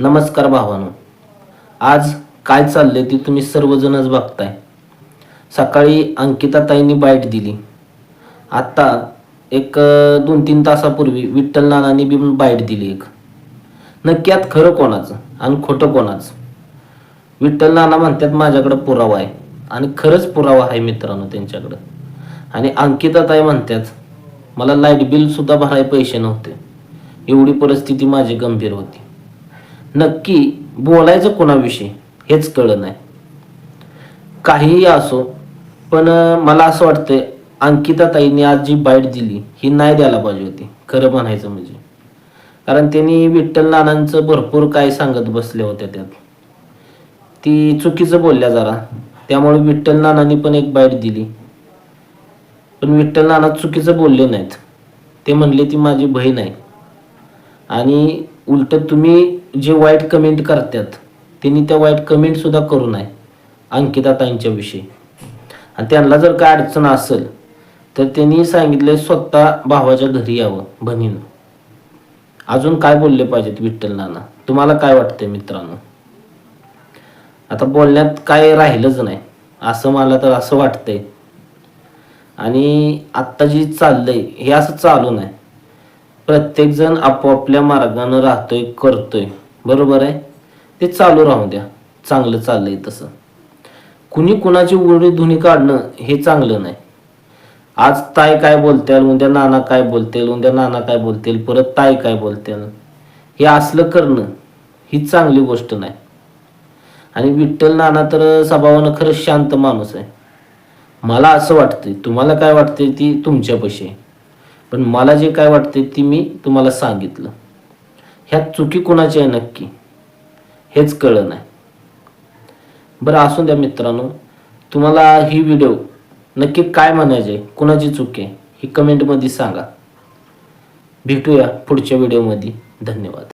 नमस्कार भावानो. आज काय चाललंय ते तुम्ही सर्वजणच बघताय. सकाळी अंकिताताईंनी बाईट दिली. आत्ता एक दोन तीन तासापूर्वी विठ्ठल नानांनी बी बाईट दिली एक. नक्की आत खरं कोणाचं आणि खोटं कोणाचं? विठ्ठल नाना म्हणतात माझ्याकडं पुरावा आहे आणि खरंच पुरावा आहे मित्रांनो त्यांच्याकडं. आणि अंकिताताई म्हणतात मला लाइट बिल सुद्धा भराय पैसे नव्हते. एवढी परिस्थिती माझी गंभीर होती. नक्की बोलायचं कोणाविषयी हेच कळलं नाही. काहीही असो पण मला असं वाटतंय अंकिताताईंनी आज जी बाईट दिली ही नाही द्यायला पाहिजे होती. खरं म्हणायचं म्हणजे. कारण त्यांनी विठ्ठल नानांचं भरपूर काय सांगत बसल्या होत्या त्यात. ती चुकीचं बोलल्या जरा. त्यामुळे विठ्ठल नानांनी पण एक बाईट दिली. पण विठ्ठल नाना चुकीचं बोलले नाहीत. ते म्हणले ती माझी बहीण आहे. आणि उलट तुम्ही जे वाईट कमेंट करतात त्यांनी त्या वाईट कमेंटसुद्धा करू नये अंकिता आणि त्यांना जर काय अडचण असेल तर त्यांनी सांगितले स्वतः भावाच्या घरी यावं बहिणीनं. अजून काय बोलले पाहिजेत विठ्ठल नाना? तुम्हाला काय वाटतंय मित्रांनो? आता बोलण्यात काय राहिलंच नाही असं मला तर असं वाटतंय. आणि आत्ता जी चाललंय हे असं चालू नाही. प्रत्येकजण आपोआपल्या मार्गानं राहतोय करतोय. बरोबर आहे? ते चालू राहू द्या. चांगलं चाललंय तसं. कुणी कुणाची उरडी धुनी काढणं हे चांगलं नाही. आज ताय काय बोलतील उद्या नाना काय बोलतील उद्या नाना काय बोलतील परत ताय काय बोलतील? हे असलं करणं ही चांगली गोष्ट नाही. आणि विठ्ठल नाना तर स्वभावानं खरंच शांत माणूस आहे. मला असं वाटतंय तुम्हाला काय वाटतंय ती तुमच्यापाशी आहे. पण मला जे काय वाटतंय ती मी तुम्हाला सांगितलं. ह्यात चुकी कुणाची आहे नक्की? हेच कळलं नाही बरं असून द्या मित्रांनो तुम्हाला ही व्हिडिओ नक्की काय म्हणायचे कुणाची चूक आहे? ही कमेंटमध्ये सांगा. भेटूया पुढच्या व्हिडिओमध्ये धन्यवाद.